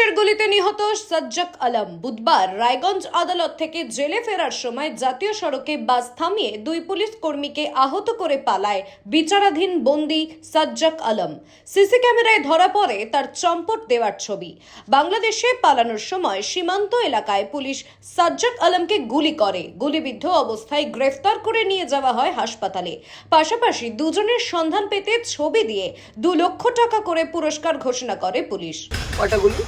পুলিশের গুলিতে নিহত সজ্জক আলম। বুধবার রায়গঞ্জ আদালত থেকে জেলে ফেরার সময় জাতীয় সড়কে বাস থামিয়ে দুই পুলিশ কর্মীকে আহত করে পালায় বিচারাধীন বন্দি সজ্জক আলম। সিসি ক্যামেরায় ধরা পড়ে তার চম্পট দেওয়ার ছবি। বাংলাদেশে পালানোর সময় সীমান্ত এলাকায় পুলিশ সাজ্জাক আলমকে গুলি করে। গুলিবিদ্ধ অবস্থায় গ্রেফতার করে নিয়ে যাওয়া হয় হাসপাতালে। পাশাপাশি দুজনের সন্ধান পেতে ছবি দিয়ে দু লক্ষ টাকা করে পুরস্কার ঘোষণা করে পুলিশ। কয়টা গুলি?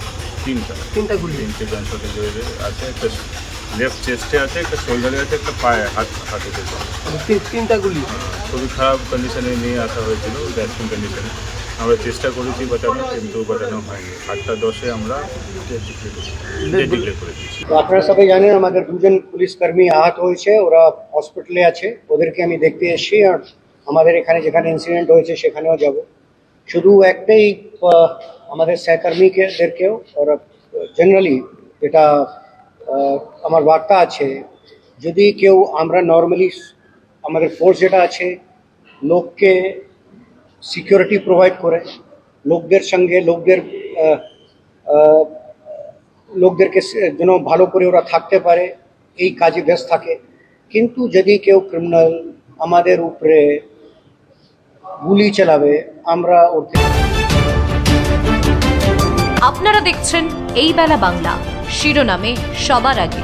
তিনটা। তিনটা গুলি তিনটে গানশট ইঞ্জুরি আছে একটা লেফট চেস্টে আছে একটা শোল্ডারে আছে একটা পায়ে হাত হাতে তিনটা গুলি? খুবই খারাপ কন্ডিশনে নিয়ে আসা হয়েছিল ভ্যাকসিন কন্ডিশনে আমরা চেষ্টা করেছি বাঁচানোর কিন্তু বাঁচানো হয়নি। আটটা দশে আমরা আপনারা সবাই জানেন আমাদের দুজন পুলিশ কর্মী আহত হয়েছে ওরা হসপিটালে আছে। ওদেরকে আমি দেখতে এসেছি আর আমাদের এখানে যেখানে ইনসিডেন্ট হয়েছে সেখানেও যাব। শুধু একটাই আমাদের সহকর্মীদেরকেও ওরা জেনারেলি এটা আমার বার্তা আছে, যদি কেউ আমরা নর্মালি আমাদের ফোর্স যেটা আছে, লোককে সিকিউরিটি প্রোভাইড করে, লোকদের সঙ্গে, লোকদের লোকদেরকে যেন ভালো করে ওরা থাকতে পারে, এই কাজে ব্যস্ত থাকে। কিন্তু যদি কেউ ক্রিমিনাল আমাদের উপরে গুলি চালাবে আমরা ওর থেকে আপনারা দেখছেন এই বেলা বাংলা। শিরোনামে সবার আগে।